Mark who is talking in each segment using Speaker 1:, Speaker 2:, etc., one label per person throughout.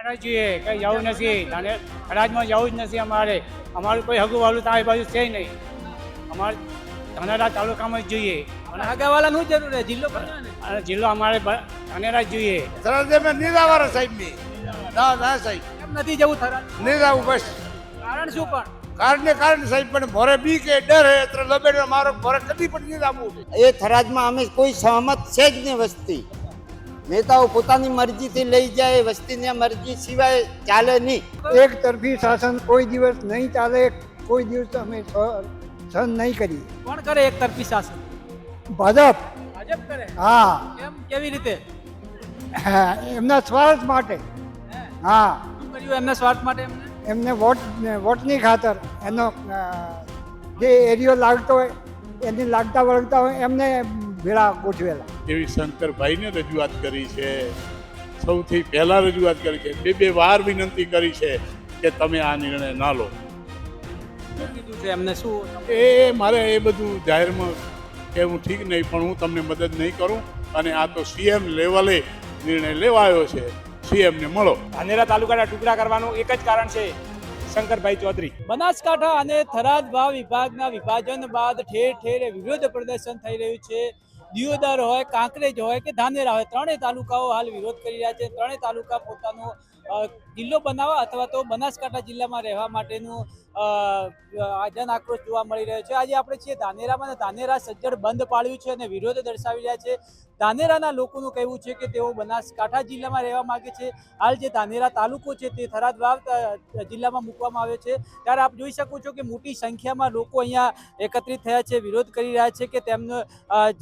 Speaker 1: જોઈએ કંઈ જવું નથી. અને અનાજમાં જવું જ નથી અમારે. અમારું કોઈ હગુવાળું તો આ બાજુ છે નહીં. અમારે ધાનેરા તાલુકામાં જ જોઈએ.
Speaker 2: અને હગાવાલા નું જરૂર છે? જિલ્લો
Speaker 1: અને જિલ્લો અમારે ધાનેરા જ જોઈએ.
Speaker 3: સરહદે મેં નિરાવાળા સાહેબની ના ના સાહેબ.
Speaker 2: કેમ નથી જવું થરાદ?
Speaker 3: નિરાવું બસ.
Speaker 2: કારણ શું પણ?
Speaker 3: કારણે કારણે સાહેબ પણ મોરે બી કે ડર હે એટલે લબેડો મારો મોરે કદી પણ નિરાવું
Speaker 4: એ થરાદમાં અમે કોઈ સહમત છે જ નહીં વસ્તી. નેતાઓ પોતાની મરજીથી લઈ જાય વસ્તીની મરજી સિવાય ચાલે નહીં.
Speaker 5: એક તરફી શાસન કોઈ દિવસ નહીં ચાલે કોઈ દિવસ અમે સહ- સહન નહીં કરીએ.
Speaker 2: કોણ કરે એક તરફી શાસન?
Speaker 5: ભાજપ.
Speaker 2: ભાજપ કરે?
Speaker 5: હા.
Speaker 2: એમ કેવી રીતે?
Speaker 5: હા, એમના સ્વાર્થ માટે. હા?
Speaker 2: શું કર્યું એમના સ્વાર્થ માટે એમને?
Speaker 5: એમને વોટ વોટની ખાતર એનો જે એરિયો લાગતો હોય એની લાગતા વળગતા હોય એમને ભેળા ગોઠવેલા.
Speaker 6: એવી શંકરભાઈને રજૂઆત કરી છે. સૌથી પહેલા રજૂઆત કરી છે. બે બે વાર વિનંતી કરી છે કે તમે આ નિર્ણય ના લો.
Speaker 2: કીધું છે? એમને શું
Speaker 6: એ મારે એ બધું જાહેરમાં કહેવું ઠીક નહીં પણ હું તમને મદદ નહીં કરું અને આ તો સીએમ લેવલે નિર્ણય લેવાયો છે. સીએમને મળો.
Speaker 7: ધાનેરા તાલુકાના ટુકડા કરવાનું એક જ કારણ છે. શંકરભાઈ ચૌધરી.
Speaker 2: બનાસકાંઠા અને થરાદ ભાવ વિભાગના વિભાજન બાદ ઠેર ઠેર વિરોધ પ્રદર્શન થઈ રહ્યું છે. દિયોદર હોય, કાંકરેજ હોય કે ધાનેરા હોય, ત્રણેય તાલુકાઓ હાલ વિરોધ કરી રહ્યા છે. ત્રણેય તાલુકા પોતાનો જિલ્લો બનાવવા અથવા તો બનાસકાંઠા જિલ્લામાં રહેવા માટેનું જન આક્રોશ જોવા મળી રહ્યો છે. આજે આપણે છીએ ધાનેરામાં ધાનેરા સજ્જડ બંધ પાડ્યું છે અને વિરોધ દર્શાવી રહ્યા છે. ધાનેરાના લોકોનું કહેવું છે કે તેઓ બનાસકાંઠા જિલ્લામાં રહેવા માંગે છે. હાલ જે ધાનેરા તાલુકો છે તે થરાદ વાવ જિલ્લામાં મૂકવામાં આવ્યો છે. ત્યારે આપ જોઈ શકો છો કે મોટી સંખ્યામાં લોકો અહીંયા એકત્રિત થયા છે, વિરોધ કરી રહ્યા છે કે તેમનો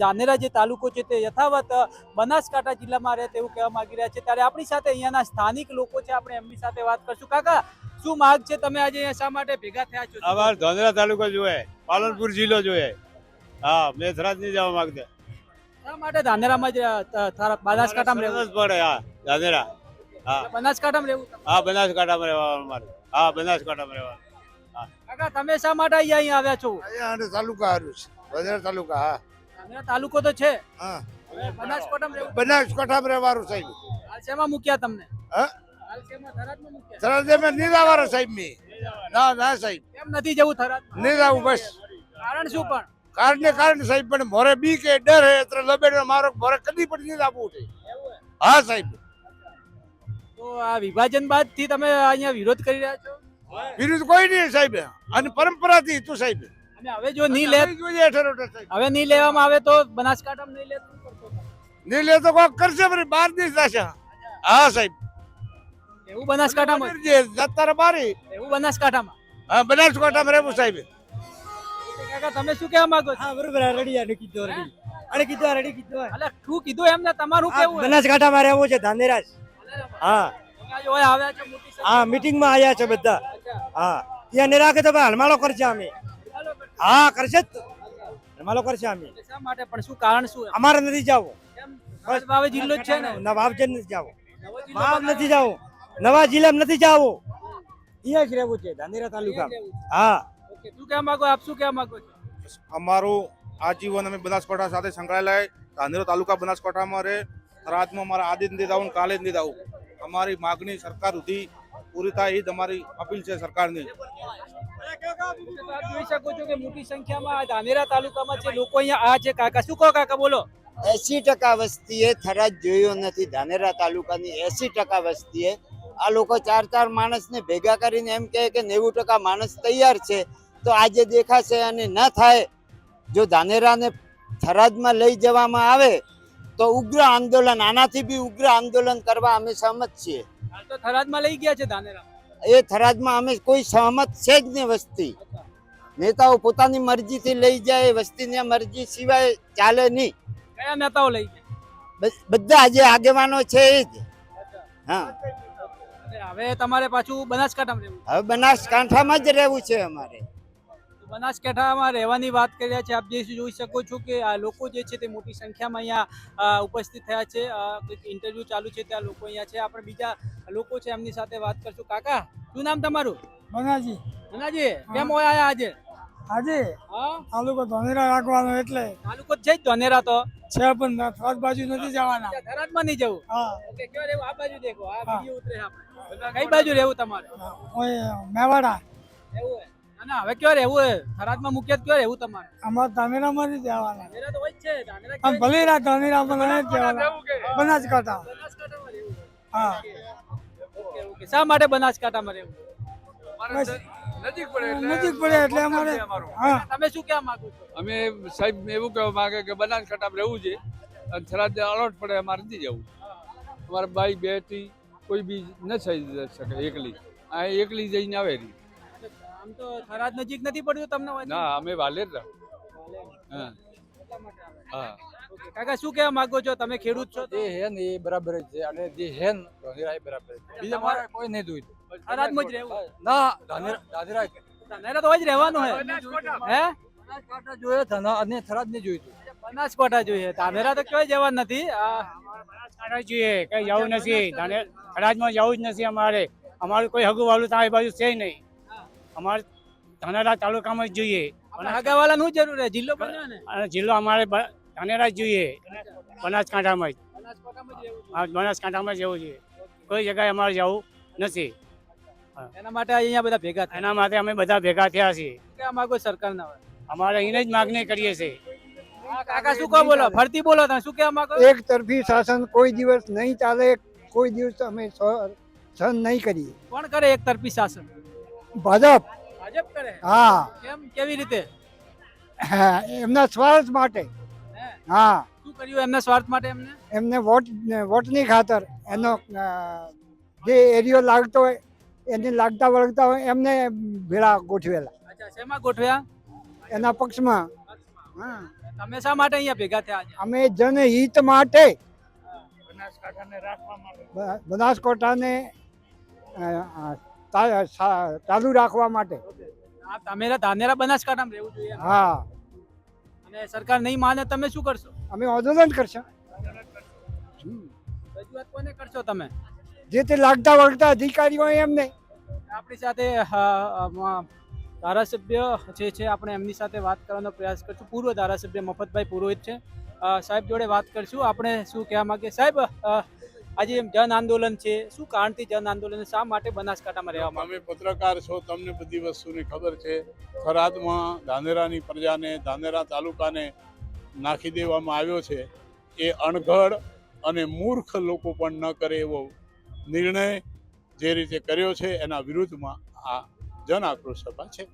Speaker 2: ધાનેરા જે તાલુકો છે તે યથાવત બનાસકાંઠા જિલ્લામાં રહે તેવું કહેવા માગી રહ્યા છે. ત્યારે આપણી સાથે અહીંયાના સ્થાનિક લોકો છે, આપણે એમની સાથે વાત કરશું. કાકા, શું માગ છે? તમે આજે અહીંયા શા માટે ભેગા થયા છો?
Speaker 7: અમારે ધાનેરા તાલુકો જોઈએ, પાલનપુર જિલ્લો જોઈએ. હા, મેં થરાદ નહીં જવા માંગતા
Speaker 2: શા માટે ધાનેરામાં જ બનાસકાંઠામાં રહેવું?
Speaker 7: પડે હા ધાનેરા હા.
Speaker 2: બનાસકાંઠામાં રહેવું?
Speaker 7: હા બનાસકાંઠામાં રહેવાનું મારે હા બનાસકાંઠામાં રહેવાનું.
Speaker 2: કાકા તમે શા માટે અહીંયા અહીંયા આવ્યા છો?
Speaker 3: અહીંયા અને તાલુકા હારું છે. વધારે તાલુકા હા.
Speaker 2: ધાનેરા તાલુકો તો છે.
Speaker 3: હા.
Speaker 2: બનાસકાંઠામાં રહેવું?
Speaker 3: બનાસકાંઠામાં રહેવાનું સાહેબ
Speaker 2: હાલ શેમાં મૂક્યા તમને?
Speaker 3: હા?
Speaker 2: થરાદમાં મૂક્યા?
Speaker 3: મેં સાહેબની ના ના સાહેબ.
Speaker 2: એમ નથી જવું થરાદમાં?
Speaker 3: નિરાવું બસ.
Speaker 2: કારણ શું પણ?
Speaker 3: કારણે કારણે સાહેબ પણ મોરે બી કે ડર હે એટલે લબેડો મારો મોરે કદી પણ નિરાવું છે હા સાહેબ.
Speaker 2: તો આ વિભાજન બાદથી તમે અહીંયા વિરોધ કરી રહ્યા છો?
Speaker 3: વિરોધ કોઈ નહીં સાહેબ. અને પરંપરાથી તું સાહેબ.
Speaker 2: અને હવે જો નહીં લે હવે નહીં લેવામાં આવે તો બનાસકાંઠામાં નહીં લે?
Speaker 3: નહીં લે તો કોઈ કરશે ભરે બાર દિવસ થશે હા સાહેબ.
Speaker 2: એવું બનાસકાંઠામાં?
Speaker 3: જે જતા બારી.
Speaker 2: એવું બનાસકાંઠામાં?
Speaker 3: હા બનાસકાંઠામાં રહેવું સાહેબ.
Speaker 2: કાકા તમે શું કહેવા માંગો છો?
Speaker 5: હા બરોબર રેડી આને કીધું રેડી અને કીધું રેડી કીધું
Speaker 2: એટલે શું કીધું એમને તમારું કેવું હે?
Speaker 5: બનાસકાંઠામાં રહેવું છે ધાનેરાજ. હા.
Speaker 2: હોય આવ્યા છે મોટી સંખ્યામાં.
Speaker 5: હા મીટિંગમાં આવ્યા છે બધા. હા. ત્યાં નહીં રાખે તો ભાઈ હલમાળો કરશે અમે. હા કરશે જ તો. હલમાલો કરશે અમે.
Speaker 2: શા માટે? પણ શું કારણ શું
Speaker 5: અમારે નથી જવું.
Speaker 2: કેમ? હવે જિલ્લો જ છે ને?
Speaker 5: નવાબ છે નથી જવું.
Speaker 2: નવો જિલ્લો
Speaker 5: વાવ નથી જવું. નવા જિલ્લામાં નથી જવું. અહીંયા જ રહેવું છે ધાનેરા તાલુકા હા.
Speaker 2: શું કહેવા માંગો? આપ શું કહેવા માંગો છો?
Speaker 8: અમારું આજીવન અમે બનાસકાંઠા સાથે સંકળાયેલા છે. ધાનેરા તાલુકા બનાસકાંઠામાં રહે. થરાદમાં અમારા આદિ નથી દાવું કાલે જ નથી દાવું અમારી માગણી સરકાર સુધી પૂરી થાય એ જ અમારી અપીલ છે સરકારની.
Speaker 2: જોઈ શકો છો કે મોટી સંખ્યામાં આ ધાનેરા તાલુકામાં છે લોકો અહીંયા આ છે કાકા શું કહો કાકા બોલો.
Speaker 4: એસી ટકા વસ્તીએ થરાદ જોયો નથી. ધાનેરા તાલુકાની એસી ટકા વસ્તીએ આ લોકો ચાર ચાર માણસને ભેગા કરીને એમ કહે કે નેવું ટકા માણસ તૈયાર છે. તો આજે દેખાશે અને ન થાય જો ધાનેરાને થરાદમાં લઈ જવામાં આવે તો ઉગ્ર આંદોલન આનાથી બી ઉગ્ર આંદોલન કરવા અમે સહમત છીએ.
Speaker 2: તો થરાદમાં લઈ ગયા છે ધાનેરા
Speaker 4: એ થરાદમાં અમે કોઈ સહમત છે જ નહીં વસ્તી. નેતાઓ પોતાની મરજીથી લઈ જાય વસ્તીની મરજી સિવાય ચાલે નહીં.
Speaker 2: કયા નેતાઓ લઈ ગયા?
Speaker 4: બધા જે આગેવાનો છે એ જ. હા.
Speaker 2: હવે તમારે પાછું બનાસકાંઠામાં
Speaker 4: હવે બનાસકાંઠામાં જ રહેવું છે અમારે.
Speaker 2: બનાસકાંઠામાં રહેવાની વાત કરી રહ્યા છે. આપ જે જોઈ શકો છો કે આ લોકો જે છે તે મોટી સંખ્યામાં અહીંયા ઉપસ્થિત થયા છે. ઇન્ટરવ્યુ ચાલુ છે ત્યાં લોકો અહીંયા છે. આપણે બીજા લોકો છે એમની સાથે વાત કરશું. કાકા શું નામ તમારું?
Speaker 5: મનાજી.
Speaker 2: મનાજી કેમ હોય આયા આજે?
Speaker 5: આજે? તાલુકો ધનેરા રાખવાનો એટલે.
Speaker 2: તાલુકો છે જ ધનેરા તો?
Speaker 5: છે પણ થરાદ બાજુ નથી જવાના.
Speaker 2: થરાદમાં નહીં જવું?
Speaker 5: હા.
Speaker 2: ઓકે કયો રહેવું? આ બાજુ દેખો. આ
Speaker 5: હા.
Speaker 2: ઉતરે આપણે. કઈ બાજુ રહેવું તમારે?
Speaker 5: મેવાડા.
Speaker 2: એવું ના હવે કયો રહેવું હે થરાદમાં મુખ્ય કયો રહેવું તમારે?
Speaker 5: અમારે ધામેરામાં જ જવાના
Speaker 2: ધાનેરા તો હોય જ છે ધાનેરા
Speaker 5: આમ ભલે ના જવાના બનાસકાંઠા. હા.
Speaker 2: Okay, okay. શા માટે બનાસકાંઠામાં રહેવું?
Speaker 5: બસ. નજીક પડે એટલે અમારે હા.
Speaker 2: તમે શું કહેવા માંગો છો?
Speaker 9: અમે સાહેબ એવું કહેવા માંગે કે બનાસકાંઠામાં રહેવું છે. અને થરાદ અલોટ પડે અમારે નથી જવું. અમારે બાઈ બેટી કોઈ બી ન થઈ શકે એકલી. આ એકલી જઈને આવે રહી
Speaker 2: આમ તો થરાદ નજીક નથી પડ્યું તમને હોય
Speaker 9: ના અમે વાલેર રહો હા. હા.
Speaker 2: કાકા શું કહેવા માંગો છો? તમે ખેડૂત છો
Speaker 9: જે હે ને એ બરાબર જ છે અને જે હે ને ધાનેરા એ બરાબર છે. બીજા મારે કોઈ નહીં જોઈતું
Speaker 2: થરાદમાં જ રહેવું?
Speaker 9: ના ધાનેરા ધાનેરા
Speaker 2: ધાનેરા તો હોય જ રહેવાનું હે. હે?
Speaker 9: બનાસકાંઠા જોઈએ ધના અને થરાદ નહીં જોઈતું
Speaker 2: બનાસકાંઠા જોઈએ? ધાનેરા તો ક્યાંય જવાનું નથી.
Speaker 1: બનાસકાંઠા જોઈએ કઈ જવું નથી. ધાને થરાદમાં જવું જ નથી અમારે. અમારું કોઈ હગું વાલું તો આ બાજુ છે નહીં. અમારે ધાનેરા તાલુકામાં જ જોઈએ.
Speaker 2: આપણે હગાવાલાનું જરૂર છે? જિલ્લો બન્યો ને?
Speaker 1: અને જિલ્લો અમારે ધાનેરા જ જોઈએ. બનાસકાંઠામાં જ.
Speaker 2: બનાસકાંઠામાં જ
Speaker 1: બનાસકાંઠામાં જવું જોઈએ. કોઈ જગ્યાએ અમારે જવું નથી.
Speaker 2: એના માટે અહીંયા બધા ભેગા થાય?
Speaker 1: એના માટે અમે બધા ભેગા થયા છીએ.
Speaker 2: માગો સરકાર ના?
Speaker 1: અમારે અહીંને જ માગણી કરીએ છીએ.
Speaker 2: કાકા શું કહો બોલો? ફરતી બોલો તમે. શું કહેવા માંગો
Speaker 5: એક તરફી શાસન કોઈ દિવસ નહીં ચાલે કોઈ દિવસ અમે સહન નહીં કરીએ.
Speaker 2: કોણ કરે એક તરફી શાસન?
Speaker 5: ભાજપ.
Speaker 2: ભાજપ કરે?
Speaker 5: હા.
Speaker 2: કેમ? કેવી રીતે?
Speaker 5: એમના સ્વાર્થ માટે.
Speaker 2: હા? શું કર્યું એમના સ્વાર્થ માટે એમને?
Speaker 5: એમને વોટ વોટની ખાતર એનો જે એરિયો લાગતો હોય એને લાગતા વળગતા હોય એમને ભેળા ગોઠવેલા.
Speaker 2: અચ્છા શેમાં ગોઠવ્યા?
Speaker 5: એના પક્ષમાં. હા.
Speaker 2: તમે શા માટે અહીંયા ભેગા થયા
Speaker 5: અમે જનહિત માટે. બનાસકાંઠાને રાખવા માટે. સા- ચાલુ રાખવા માટે.
Speaker 2: આ તમે ધાનેરા બનાસકાંઠામાં રહેવું જોઈએ.
Speaker 5: હા.
Speaker 2: અને સરકાર નહીં માને તમે શું કરશો?
Speaker 5: અમે આંદોલન કરશો.
Speaker 2: રજૂઆત કોને કરશો તમે?
Speaker 5: જે તે લાગતા વળગતા અધિકારીઓ એમને.
Speaker 2: આપણી સાથે ધારાસભ્ય જે છે આપણે એમની સાથે વાત કરવાનો પ્રયાસ કરશું. પૂર્વ ધારાસભ્ય મફતભાઈ પુરોહિત છે. સાહેબ જોડે વાત કરશું. આપણે શું કહેવા માંગીએ? સાહેબ આજે એમ જન આંદોલન છે શું કારણથી જન આંદોલન શા માટે બનાસકાંઠામાં રહેવા માંગે
Speaker 6: તમે પત્રકાર છો તમને બધી વસ્તુની ખબર છે. થરાદમાં ધાનેરાની પ્રજાને ધાનેરા તાલુકાને નાખી દેવામાં આવ્યો છે. એ અણઘડ અને મૂર્ખ લોકો પણ ન કરે એવો નિર્ણય જે રીતે કર્યો છે એના વિરુદ્ધમાં આ જન આક્રોશ સભા છે.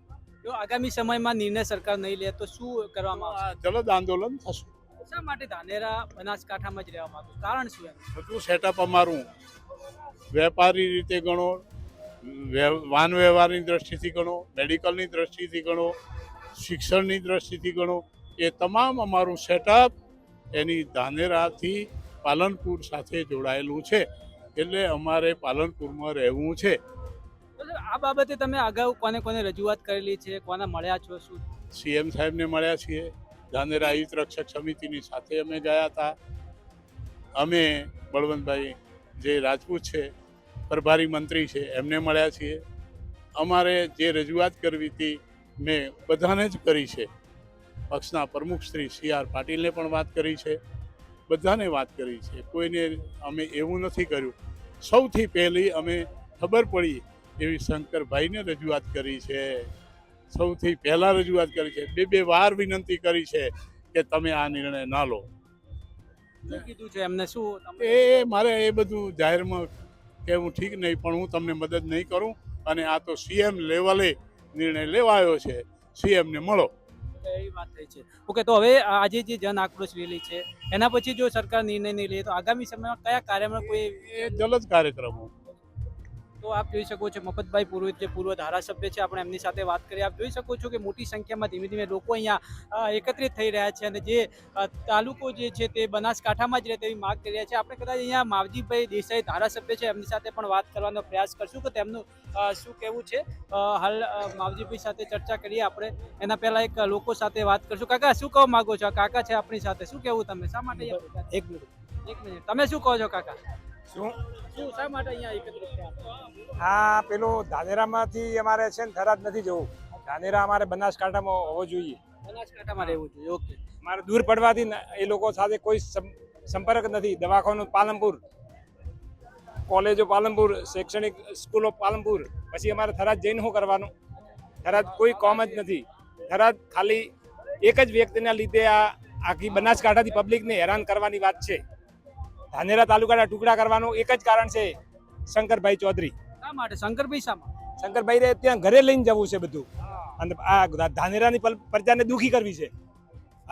Speaker 2: જો આગામી સમયમાં નિર્ણય સરકાર નહીં લે તો શું કરવામાં
Speaker 6: જલદ આંદોલન થશે.
Speaker 2: શા માટે ધાનેરા બનાસકાંઠામાં જ રહેવા માંગુ? કારણ શું એમ
Speaker 6: બધું સેટઅપ અમારું. વેપારી રીતે ગણો વાહન વ્યવહારની દ્રષ્ટિથી ગણો મેડિકલની દ્રષ્ટિથી ગણો શિક્ષણની દ્રષ્ટિથી ગણો એ તમામ અમારું સેટઅપ એની ધાનેરાથી પાલનપુર સાથે જોડાયેલું છે. એટલે અમારે પાલનપુરમાં રહેવું છે.
Speaker 2: આ બાબતે તમે અગાઉ કોને કોને રજૂઆત કરેલી છે? કોને મળ્યા છો? શું?
Speaker 6: સીએમ સાહેબને મળ્યા છીએ. ધાનેરા હિત રક્ષક સમિતિની સાથે અમે ગયા હતા. અમે બળવંતભાઈ જે રાજપૂત છે, પ્રભારી મંત્રી છે, એમને મળ્યા છીએ. અમારે જે રજૂઆત કરવી હતી, મેં બધાને જ કરી છે. પક્ષના પ્રમુખ શ્રી સી આર પાટીલને પણ વાત કરી છે. બધાને વાત કરી છે. કોઈને અમે એવું નથી કર્યું. સૌથી પહેલી અમે ખબર પડી એવી શંકરભાઈને રજૂઆત કરી છે. સૌથી પહેલા રજૂઆત કરી છે. બે બે વાર વિનંતી કરી છે કે તમે આ નિર્ણય ના લો.
Speaker 2: કીધું છે? એમને શું
Speaker 6: એ મારે એ બધું જાહેરમાં કહેવું ઠીક નહીં પણ હું તમને મદદ નહીં કરું અને આ તો સીએમ લેવલે નિર્ણય લેવાયો છે. સીએમને મળો.
Speaker 2: એવી વાત થઈ છે. ઓકે તો હવે આજે જે જન આક્રોશ રેલી છે એના પછી જો સરકાર નિર્ણય નહીં લે તો આગામી સમયમાં કયા કાર્યમાં કોઈ
Speaker 6: એ જલદ કાર્યક્રમો
Speaker 2: તો આપ જોઈ શકો છો મફતભાઈ પુરોહિત જે પૂર્વ ધારાસભ્ય છે આપણે એમની સાથે વાત કરી. આપ જોઈ શકો છો કે મોટી સંખ્યામાં ધીમે ધીમે લોકો અહીંયા એકત્રિત થઈ રહ્યા છે અને જે તાલુકો જે છે તે બનાસકાંઠામાં જ રહે તેવી માગ કરી રહ્યા છે. આપણે કદાચ અહીંયા માવજીભાઈ દેસાઈ ધારાસભ્ય છે એમની સાથે પણ વાત કરવાનો પ્રયાસ કરશું કે તેમનું શું કહેવું છે? હાલ માવજીભાઈ સાથે ચર્ચા કરીએ આપણે. એના પહેલા એક લોકો સાથે વાત કરશું. કાકા શું કહો માંગો છો? કાકા છે આપણી સાથે. શું કહેવું તમે? શા માટે
Speaker 5: એક મિનિટ.
Speaker 2: એક મિનિટ. તમે શું કહો છો કાકા?
Speaker 10: શું?
Speaker 2: શું શા માટે અહીંયા એકત્રિત થયા?
Speaker 10: હા પેલું ધાનેરામાંથી અમારે છે ને થરાદ નથી જવું. ધાનેરા અમારે બનાસકાંઠામાં હોવો જોઈએ.
Speaker 2: બનાસકાંઠામાં રહેવું જોઈએ ઓકે.
Speaker 10: મારે દૂર પડવાથી એ લોકો સાથે કોઈ સંપર્ક નથી. દવાખાનું પાલનપુર કોલેજો પાલનપુર શૈક્ષણિક સ્કૂલો પાલનપુર. પછી અમારે થરાદ જઈને શું કરવાનું? થરાદ કોઈ કોમ જ નથી. થરાદ ખાલી એક જ વ્યક્તિના લીધે આ આખી બનાસકાંઠાથી પબ્લિકને હેરાન કરવાની વાત છે. ધાનેરા તાલુકાના ટુકડા કરવાનું એક જ કારણ છે શંકરભાઈ ચૌધરી.
Speaker 2: શા માટે? શંકરભાઈ શામાં
Speaker 10: શંકરભાઈ રે ત્યાં ઘરે લઈને જવું છે બધું. અને આ ધાનેરાની પ્રજાને દુખી કરવી છે.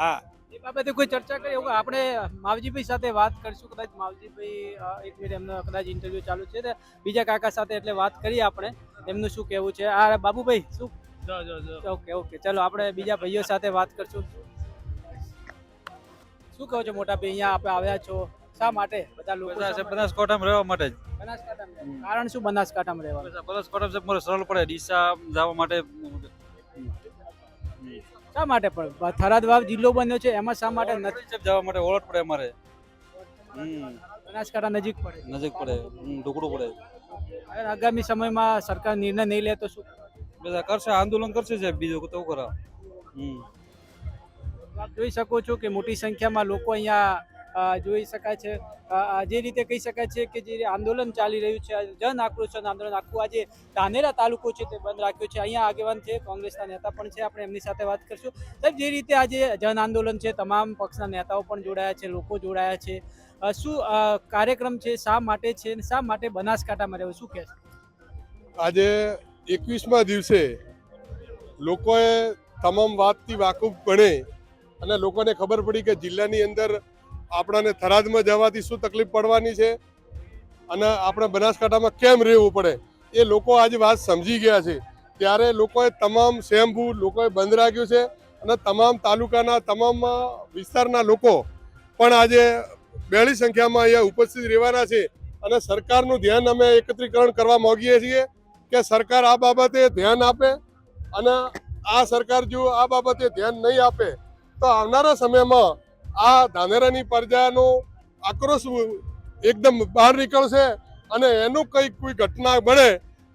Speaker 10: હા.
Speaker 2: એ બાબતે કોઈ ચર્ચા કરી? એવું આપણે માવજીભાઈ સાથે વાત કરીશું કદાચ માવજીભાઈ એક મિનિટ એમનો કદાચ ઇન્ટરવ્યુ ચાલુ છે બીજા કાકા સાથે એટલે વાત કરીએ આપણે. એમનું શું કહેવું છે? આ બાબુભાઈ શું? Okay okay. ચલો આપણે બીજા ભાઈઓ સાથે વાત કરશું. શું કહો છો મોટા ભાઈ? અહીંયા આપણે આવ્યા છો. શા માટે? બધા લોકો
Speaker 11: બનાસકાંઠામાં રહેવા માટે જ.
Speaker 2: બનાસકાંઠામાં કારણ શું બનાસકાંઠામાં રહેવા
Speaker 11: બનાસકાંઠામાં મારે સરળ પડે ડીસા જવા માટે.
Speaker 2: શા માટે પણ? થરાદ વાવ જિલ્લો બન્યો છે એમાં શા માટે નથી?
Speaker 11: જવા માટે ઓળખ પડે અમારે.
Speaker 2: બનાસકાંઠા નજીક પડે.
Speaker 11: નજીક પડે ઢોકળું પડે.
Speaker 2: હવે આગામી સમયમાં સરકાર નિર્ણય નહીં લે તો શું?
Speaker 11: બધા કરશે આંદોલન કરશે સાહેબ બીજું તો કરા હમ.
Speaker 2: આપ જોઈ શકો છો કે મોટી સંખ્યામાં લોકો અહીંયા જોઈ શકાય છે. જે રીતે કહી શકાય છે કે જે આંદોલન ચાલી રહ્યું છે, જન આક્રોશન આંદોલન આખું આજે ધાનેરા તાલુકો છે તે બંધ રાખ્યો છે. અહીંયા આગેવાન છે, કોંગ્રેસના નેતા પણ છે, આપણે એમની સાથે વાત કરશું. સાહેબ, જે રીતે આજે જન આંદોલન છે, તમામ પક્ષના નેતાઓ પણ જોડાયા છે, લોકો જોડાયા છે. શું કાર્યક્રમ છે, શા માટે છે અને શા માટે બનાસકાંઠામાં રહેવું? શું કહે છે
Speaker 12: આજે એકવીસમા દિવસે લોકોએ તમામ વાતથી વાકુફ ગણે અને લોકોને ખબર પડી કે જિલ્લાની અંદર આપણાને થરાદમાં જવાથી શું તકલીફ પડવાની છે? અને આપણે બનાસકાંઠામાં કેમ રહેવું પડે? એ લોકો આજે વાત સમજી ગયા છે. ત્યારે લોકોએ તમામ સ્વયંભૂ લોકોએ બંધ રાખ્યું છે અને તમામ તાલુકાના, તમામ વિસ્તારના લોકો પણ આજે બેળી સંખ્યામાં અહીંયા ઉપસ્થિત રહેવાના છે અને સરકારનું ધ્યાન અમે એકત્રીકરણ કરવા માંગીએ છીએ કે સરકાર આ બાબતે ધ્યાન આપે અને આ સરકાર જો આ બાબતે ધ્યાન નહીં આપે તો આવનારા સમયમાં આ ધાનેરાની પ્રજાનો આક્રોશ એકદમ બહાર નીકળશે અને એનું કંઈક કોઈ ઘટના બને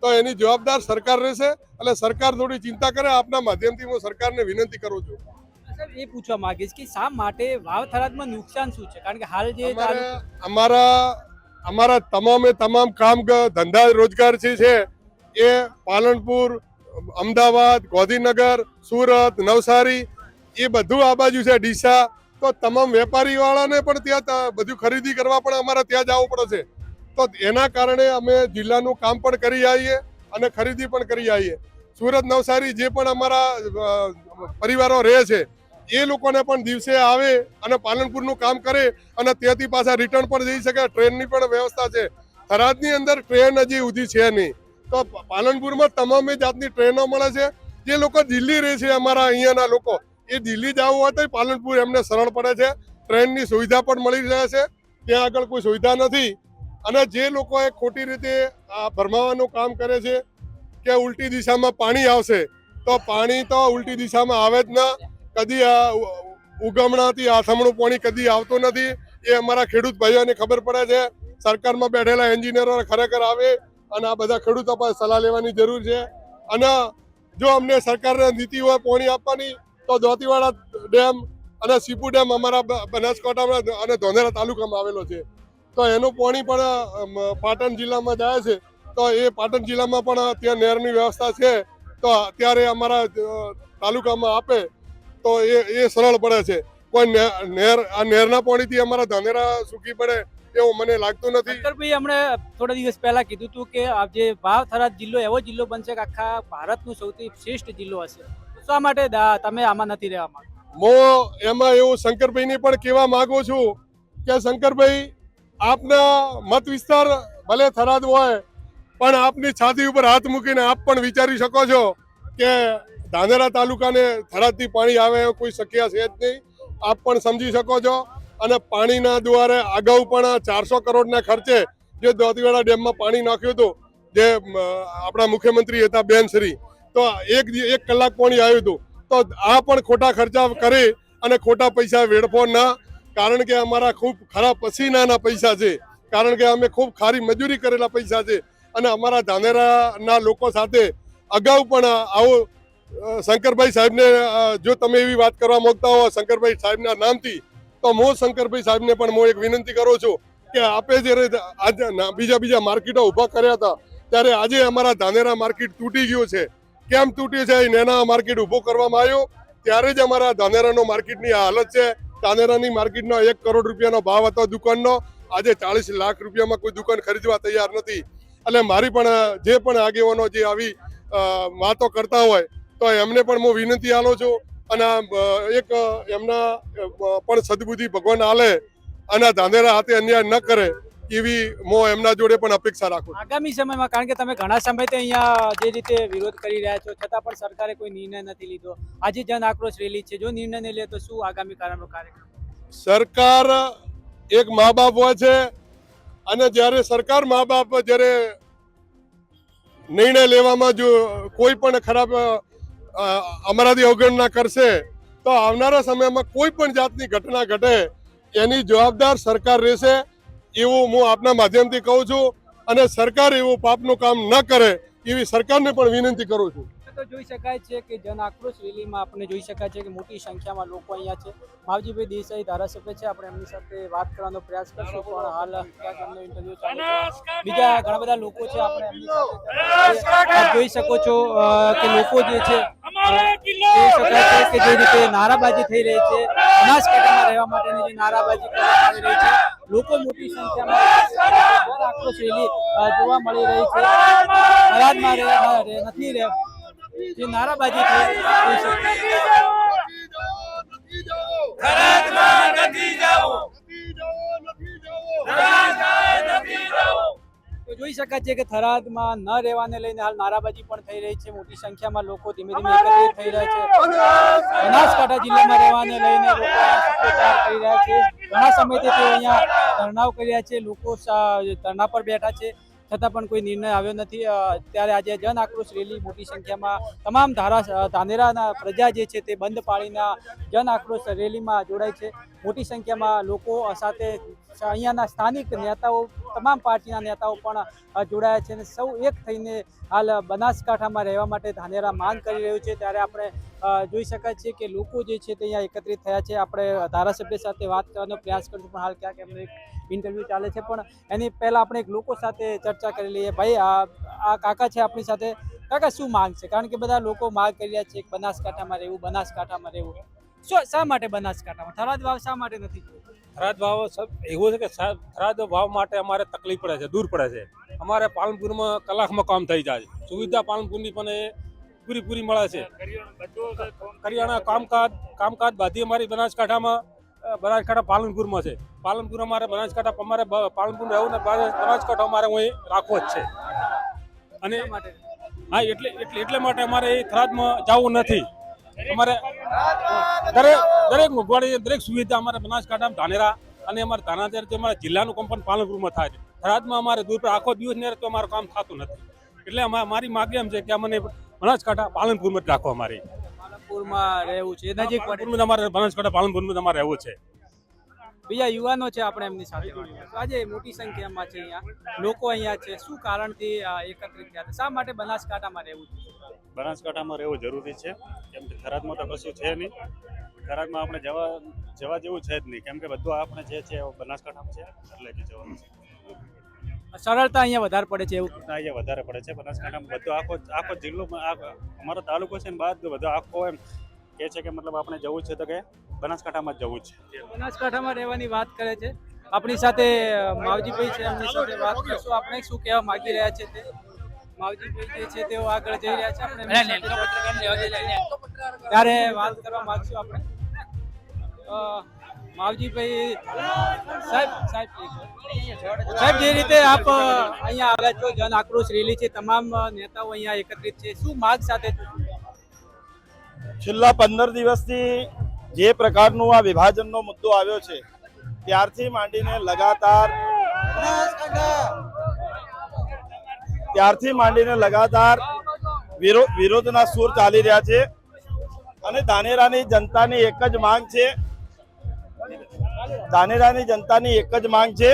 Speaker 12: તો એની જવાબદાર સરકાર રહેશે. એટલે સરકાર થોડી ચિંતા કરે. આપના માધ્યમથી હું સરકારને વિનંતી કરું છું.
Speaker 2: સર એ પૂછવા માંગીશ કે શા માટે વાવ થરાદમાં નુકસાન શું છે? કારણ કે હાલ જે
Speaker 12: અમારા અમારા તમામે તમામ કામ ધંધા રોજગાર છે. એ પાલનપુર અમદાવાદ ગાંધીનગર સુરત નવસારી એ બધું આ બાજુ છે. ડીસા તો તમામ વેપારી વાળાને પણ ત્યાં બધું ખરીદી કરવા પણ અમારે ત્યાં જવું પડે છે તો એના કારણે અમે જિલ્લાનું કામ પણ કરી આવીએ અને ખરીદી પણ કરી આવીએ. સુરત નવસારી જે પણ અમારા પરિવારો રહે છે, એ લોકોને પણ દિવસે આવે અને પાલનપુરનું કામ કરે અને ત્યાંથી પાછા રિટર્ન પણ જઈ શકે. ટ્રેનની પણ વ્યવસ્થા છે. થરાદની અંદર ટ્રેન હજી ઉધી છે નહીં. તો પાલનપુરમાં તમામે જાતની ટ્રેનો મળે છે. જે લોકો દિલ્હી રહે છે, અમારા અહીંયાના લોકો એ દિલ્હી જવું હોય તો પાલનપુર એમને સરળ પડે છે. ટ્રેનની સુવિધા પણ મળી રહે છે. ત્યાં આગળ કોઈ સુવિધા નથી. અને જે લોકોએ ખોટી રીતે આ ભરમાવાનું કામ કરે છે કે ઉલટી દિશામાં પાણી આવશે, તો પાણી તો ઉલટી દિશામાં આવે જ ના. કદી આ ઉગમણાથી આથમણું પાણી કદી આવતું નથી. એ અમારા ખેડૂત ભાઈઓને ખબર પડે છે. સરકારમાં બેઠેલા એન્જિનિયરો ખરેખર આવે અને આ બધા ખેડૂતો પાસે સલાહ લેવાની જરૂર છે. અને જો અમને સરકારના નીતિ હોય, પાણી આપવાની તો દોતીવાડા ડેમ અને સીપુ ડેમ અમારા બનાસકાંઠામાં અને ધોનેરા તાલુકામાં આવેલો છે. તો એનું પાણી પણ પાટણ જિલ્લામાં જાય છે. તો એ પાટણ જિલ્લામાં પણ ત્યાં નહેરની વ્યવસ્થા છે. તો અત્યારે અમારા તાલુકામાં આપે. તો એ એ સરળ પડે છે. કોઈ નહેર આ નહેરના પાણીથી અમારા ધાનેરા સૂકી પડે એવું મને લાગતું નથી.
Speaker 2: ભાઈ હમણે થોડા દિવસ પહેલા કીધું હતું કે આ જે ભાવ થરાદ જિલ્લો, એવો જિલ્લો બનશે કે આખા ભારતનું સૌથી શ્રેષ્ઠ જિલ્લો હશે. શા માટે તમે આમાં નથી રહેવા માંગતા?
Speaker 12: હું એમાં એવું શંકરભાઈને પણ કહેવા માંગુ છું કે શંકરભાઈ, આપના મત વિસ્તાર ભલે થરાદ હોય, પણ આપની છાતી ઉપર હાથ મૂકીને આપ પણ વિચારી શકો છો કે ધાનેરા તાલુકાને થરાદથી પાણી આવે એવું કોઈ શક્ય છે જ નહીં. આપ પણ સમજી શકો છો. અને પાણીના દ્વારે અગાઉ પણ ચારસો કરોડના ખર્ચે જે દોતીવાડા ડેમમાં પાણી નાખ્યું હતું, જે આપણા મુખ્યમંત્રી હતા બેન શ્રી તો એક એક કલાક પાણી આવ્યું હતું. તો આ પણ ખોટા ખર્ચા કરી અને ખોટા પૈસા વેડફો ના. કારણ કે અમારા ખૂબ ખરાબ પસીનાના પૈસા છે. કારણ કે અમે ખૂબ ખારી મજૂરી કરેલા પૈસા છે. અને અમારા ધાનેરાના લોકો સાથે અગાઉ પણ આવો શંકરભાઈ સાહેબને જો તમે એવી વાત કરવા માંગતા હો શંકરભાઈ સાહેબના નામથી, તો હું શંકરભાઈ સાહેબને પણ હું એક વિનંતી કરું છું કે આપે જ્યારે આજે બીજા બીજા માર્કેટો ઊભા કર્યા હતા, ત્યારે આજે અમારા ધાનેરા માર્કેટ તૂટી ગયું છે. કેમ તૂટી છે એ નેના માર્કેટ ઊભું કરવામાં આવ્યો. ત્યારે જ અમારા ધાનેરાનો માર્કેટની આ હાલત છે. ધાનેરાની માર્કેટનો એક કરોડ રૂપિયાનો ભાવ હતો દુકાનનો. આજે ચાલીસ લાખ રૂપિયામાં કોઈ દુકાન ખરીદવા તૈયાર નથી. એટલે મારી પણ, જે પણ આગેવાનો જે આવી વાતો કરતા હોય, તો એમને પણ હું વિનંતી આલો છું. અને એક એમના પણ સદબુદ્ધિ ભગવાન આલે. અને ધાંધેરા હાથે અન્યાય ન કરે. એવી મો એમના જોડે પણ અપેક્ષા રાખું
Speaker 2: આગામી સમયમાં કારણ કે તમે ઘણા સમયથી અહીંયા જે રીતે વિરોધ કરી રહ્યા છો છતાં પણ સરકારે કોઈ નિર્ણય નથી લીધો. આજે જન આક્રોશ રેલી છે. જો નિર્ણય નહીં લે તો શું આગામી કારણનો કાર્યક્રમ?
Speaker 12: સરકાર એક મા બાપ હોય છે અને જ્યારે સરકાર મા બાપ જ્યારે નિર્ણય લેવામાં જો કોઈ પણ ખરાબ અમારાથી અવગણના કરશે તો આવનારા સમયમાં કોઈ પણ જાતની ઘટના ઘટે એની જવાબદાર સરકાર રહેશે એવું હું આપના માધ્યમથી કહું છું અને સરકાર એવું પાપનું કામ ન કરે એવી સરકારને પણ વિનંતી કરું છું.
Speaker 2: તો જોઈ શકાય છે કે જન આક્રોશ રેલીમાં આપણે જોઈ શકાય છે કે મોટી સંખ્યામાં લોકો અહીંયા છે. માવજીભાઈ દેસાઈ ધારાસભ્ય છે. આપણે એમની સાથે વાત કરવાનો પ્રયાસ કરશું, પણ હાલ બીજા ઘણા બધા લોકો છે આપણે જોઈ શકો છો કે લોકો જે છે જોઈ શકાય છે કે જે રીતે નારાબાજી થઈ રહી છે. બનાસકાંઠામાં રહેવા માટેની જે નારાબાજી કરવામાં રહી છે, લોકો મોટી સંખ્યામાં આક્રોશ જોવા મળી રહી છે. થરાદમાં નથી રહે. જે નારાબાજી થઈ જોઈ શકાય તો જોઈ શકાય છે કે થરાદમાં ન રહેવાને લઈને હાલ નારાબાજી પણ થઈ રહી છે. મોટી સંખ્યામાં લોકો ધીમે ધીમે એકત્રિત થઈ રહ્યા છે. બનાસકાંઠા જિલ્લામાં રહેવાને લઈને લોકો સૂત્રોચ્ચાર કરી રહ્યા છે. ઘણા સમયથી તેઓ અહીંયા ધરણાઓ કરી રહ્યા છે. લોકો ધરણા પર બેઠા છે. છતાં પણ કોઈ નિર્ણય આવ્યો નથી. ત્યારે આજે જન આક્રોશ રેલી મોટી સંખ્યામાં તમામ ધારા ધાનેરાના પ્રજા જે છે તે બંધ પાળીના જન આક્રોશ રેલીમાં જોડાય છે. મોટી સંખ્યામાં લોકો સાથે અહીંયાના સ્થાનિક નેતાઓ, તમામ પાર્ટીના નેતાઓ પણ જોડાયા છે અને સૌ એક થઈને હાલ બનાસકાંઠામાં રહેવા માટે ધાનેરા માંગ કરી રહ્યું છે. ત્યારે આપણે જોઈ શકાય છે કે લોકો જે છે તે અહીંયા એકત્રિત થયા છે. આપણે ધારાસભ્ય સાથે વાત કરવાનો પ્રયાસ કરીશું, પણ હાલ ક્યાંક એમનો ઇન્ટરવ્યૂ ચાલે છે. પણ એની પહેલાં આપણે એક લોકો સાથે ચર્ચા કરી લઈએ. ભાઈ આ આ કાકા છે આપણી સાથે. કાકા શું માંગ છે? કારણ કે બધા લોકો માંગ કરી રહ્યા છે બનાસકાંઠામાં રહેવું બનાસકાંઠામાં રહેવું. શું શા માટે બનાસકાંઠામાં? થરાદ વાવ શા માટે નથી?
Speaker 11: થરાદ ભાવ સબ એવું છે કે થરાદ ભાવ માટે અમારે તકલીફ પડે છે દૂર પડે છે. અમારે પાલનપુરમાં કલાકમાં કામ થઈ જાય. છે સુવિધા પાલનપુરની પણ એ પૂરી પૂરી મળે છે. કરિયાણા કામકાજ કામકાજ બધી અમારી બનાસકાંઠામાં. બનાસકાંઠા પાલનપુરમાં છે. પાલનપુર અમારે બનાસકાંઠા અમારે પાલનપુર રહેવું ને બનાસકાંઠા અમારે અહીં રાખવો જ છે. અને હા એટલે એટલે એટલે માટે અમારે એ થરાદમાં જવું નથી. અમારે દરેક દરેક મોંઘવાડી દરેક સુવિધા અમારે બનાસકાંઠામાં ધાનેરા અને અમારે ધાનેરા જે અમારા જિલ્લાનું કામ પણ પાલનપુરમાં થાય છે. થરાદમાં અમારે દૂર પર આખો દિવસ ને તો અમારું કામ થતું નથી. એટલે મારી માગ એમ છે કે અમને બનાસકાંઠા પાલનપુરમાં જ રાખો અમારી.
Speaker 2: પાલનપુરમાં રહેવું છે. નજીક પડે
Speaker 11: જ બનાસકાંઠા પાલનપુરમાં તમારે રહેવું છે.
Speaker 2: બીજા યુવાનો છે આપણે એમની સાથે. કરીશું. આજે મોટી સંખ્યામાં છે અહીંયા. લોકો અહીંયા છે. શું કારણથી આ એકત્રિત થયા શા માટે બનાસકાંઠામાં રહેવું છે?
Speaker 13: બનાસકાંઠામાં રહેવું જરૂરી છે. કેમ કે થરાદમાં તો કશું છે નહીં. થરાદમાં આપણે જવા જવા જેવું છે જ નહીં. કેમ કે બધું આપણે જે છે એ બનાસકાંઠામાં છે. એટલે કે જવાનું છે.
Speaker 2: સરળતા અહીંયા વધારે પડે છે એવું?
Speaker 13: અહીંયા વધારે પડે છે બનાસકાંઠામાં બધો આખો આખો જિલ્લો આ- અમારો તાલુકો છે ને બાદ બધો આખો એમ કે છે કે મતલબ આપણે જવું છે તો કે બનાસકાંઠામાં જ જવું છે.
Speaker 2: બનાસકાંઠામાં રહેવાની વાત કરે છે. આપણી સાથે માવજીભાઈ છે એમની સાથે વાત કરશું. આપણે શું કહેવા માંગી રહ્યા છે તે? માવજીભાઈ જે છે તેઓ આગળ જઈ રહ્યા છે. આપણે ત્યારે વાત કરવા માંગશું આપણે. અ, માવજીભાઈ સાહેબ સાહેબ સાહેબ, જે રીતે આપ અહીંયા આવ્યા છો, જન આક્રોશ રેલી છે, તમામ નેતાઓ અહીંયા એકત્રિત છે. શું માગ સાથે
Speaker 14: છેલ્લા પંદર દિવસથી જે પ્રકારનું આ વિભાજનનો મુદ્દો આવ્યો છે, ત્યારથી માંડીને લગાતાર ત્યારથી માંડીને લગાતાર વિરો- વિરોધના સૂર ચાલી રહ્યા છે. અને ધાનેરાની જનતાની એક જ માંગ છે ધાનેરાની જનતાની એક જ માંગ છે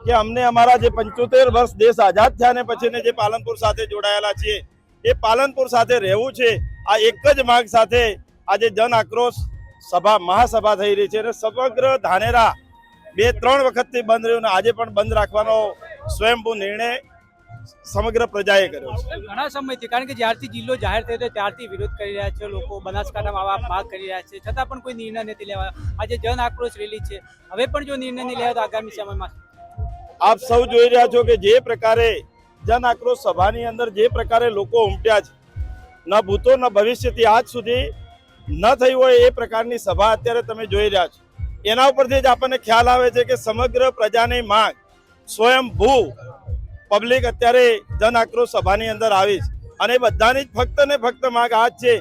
Speaker 14: કે અમને અમારા જે પંચોતેર વર્ષ દેશ આઝાદ થયા ને પછીને જે પાલનપુર સાથે જોડાયેલા છીએ, એ પાલનપુર સાથે રહેવું છે, આ એક જ માંગ સાથે આજે જન આક્રોશ સભા, મહાસભા થઈ રહી છે અને સમગ્ર ધાનેરા બે, ત્રણ વખતથી બંધ રહ્યું અને આજે પણ બંધ રાખવાનો સ્વયંભૂ નિર્ણય સમગ્ર પ્રજાએ કર્યો છે.
Speaker 2: ઘણા સમયથી કારણ કે જ્યારથી જિલ્લો જાહેર થયો છે ત્યારથી વિરોધ કરી રહ્યા છે લોકો બનાસકાંઠામાં આવા માગ કરી રહ્યા છે છતાં પણ કોઈ નિર્ણય નથી લેવા. આજે જન આક્રોશ રેલી છે. હવે પણ જો નિર્ણય નહીં લેવા તો આગામી સમયમાં
Speaker 14: આપ સૌ જોઈ રહ્યા છો કે જે પ્રકારે જન આક્રોશ સભાની અંદર જે પ્રકારે લોકો ઉમટ્યા છે ન ભૂતો ન ભવિષ્યથી આજ સુધી ન થઈ હોય એ પ્રકારની સભા અત્યારે તમે જોઈ રહ્યા છો. એના ઉપરથી જ આપણને ખ્યાલ આવે છે કે સમગ્ર પ્રજાની માંગ સ્વયંભૂ પબ્લિક અત્યારે જન આક્રોશ સભાની અંદર આવી છે. અને બધાની જ ફક્ત ને ફક્ત માંગ આ જ છે.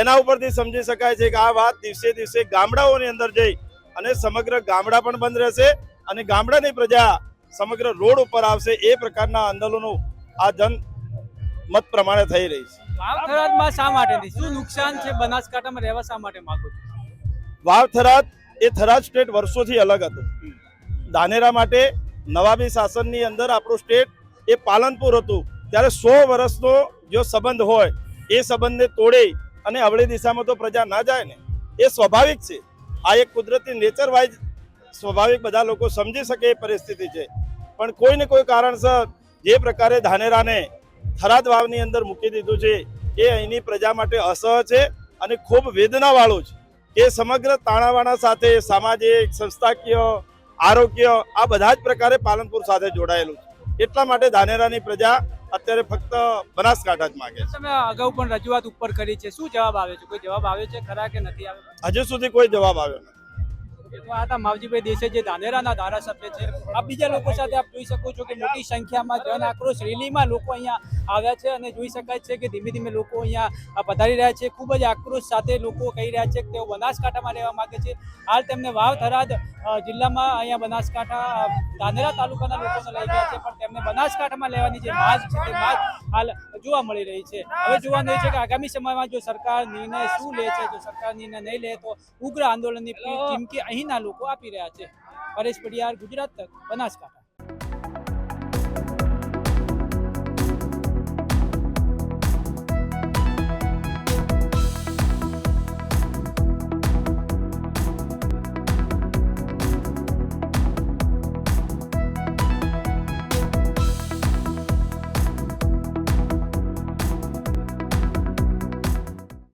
Speaker 14: એના ઉપરથી સમજી શકાય છે કે આ વાત દિવસે દિવસે ગામડાઓની અંદર જઈ અને સમગ્ર ગામડા પણ બંધ રહેશે અને ગામડાની પ્રજા સમગ્ર રોડ ઉપર આવશે એ પ્રકારના આંદોલનો આ જન મત પ્રમાણે થઈ રહી છે.
Speaker 2: વાવ શા માટે શું નુકસાન છે? બનાસકાંઠામાં રહેવા શા માટે માંગો છો?
Speaker 14: વાવ થરાદ એ થરાદ સ્ટેટ વર્ષોથી અલગ હતું. ધાનેરા માટે નવાબી શાસનની અંદર આપણું સ્ટેટ એ પાલનપુર હતું. ત્યારે સો વર્ષનો જો સંબંધ હોય, એ સંબંધને તોડે અને અવળી દિશામાં તો પ્રજા ના જાય ને, એ સ્વાભાવિક છે. આ એક કુદરતી નેચર વાઇઝ સ્વાભાવિક બધા લોકો સમજી શકે એ પરિસ્થિતિ છે. પણ કોઈ ને કોઈ કારણસર જે પ્રકારે ધાનેરાને થરાદ વાવની અંદર મૂકી દીધું છે, એ અહીંની પ્રજા માટે અસહ છે અને ખૂબ વેદનાવાળું છે. એ સમગ્ર તાણાવાણા સાથે સામાજિક, સંસ્થાકીય, આરોગ્ય આ બધા જ પ્રકારે પાલનપુર સાથે જોડાયેલું છે. એટલા માટે ધાનેરાની પ્રજા અત્યારે ફક્ત બનાસકાંઠા જ માંગે
Speaker 2: તમે અગાઉ પણ રજૂઆત ઉપર કરી છે. શું જવાબ આવે છે? કોઈ જવાબ આવે છે ખરા કે નથી આવ્યો
Speaker 14: હજુ સુધી કોઈ જવાબ આવ્યો નથી.
Speaker 2: તો આ હતા માવજીભાઈ દેસાઈ જે ધાનેરાના ધારાસભ્ય છે. આ બીજા લોકો સાથે આપ જોઈ શકો છો કે મોટી સંખ્યામાં જન આક્રોશ રેલીમાં લોકો અહીંયા આવ્યા છે અને જોઈ શકાય છે કે ધીમે ધીમે લોકો અહીંયા પધારી રહ્યા છે. ખૂબ જ આક્રોશ સાથે લોકો કહી રહ્યા છે તેઓ બનાસકાંઠામાં રહેવા માગે છે. હાલ તેમને વાવ થરાદ જિલ્લામાં અહીંયા બનાસકાંઠા ધાનેરા તાલુકાના લોકોને લઈ ગયા છે. પણ તેમને બનાસકાંઠામાં લેવાની જે માગ છે તે માગ હાલ જોવા મળી રહી છે. હવે જોવાનું એ છે કે આગામી સમયમાં જો સરકાર નિર્ણય શું લે છે જો સરકાર નિર્ણય નહીં લે તો ઉગ્ર આંદોલનની ચીમકી અહીંના લોકો આપી રહ્યા છે. પરેશ પડિયાર ગુજરાત તક બનાસકાંઠા.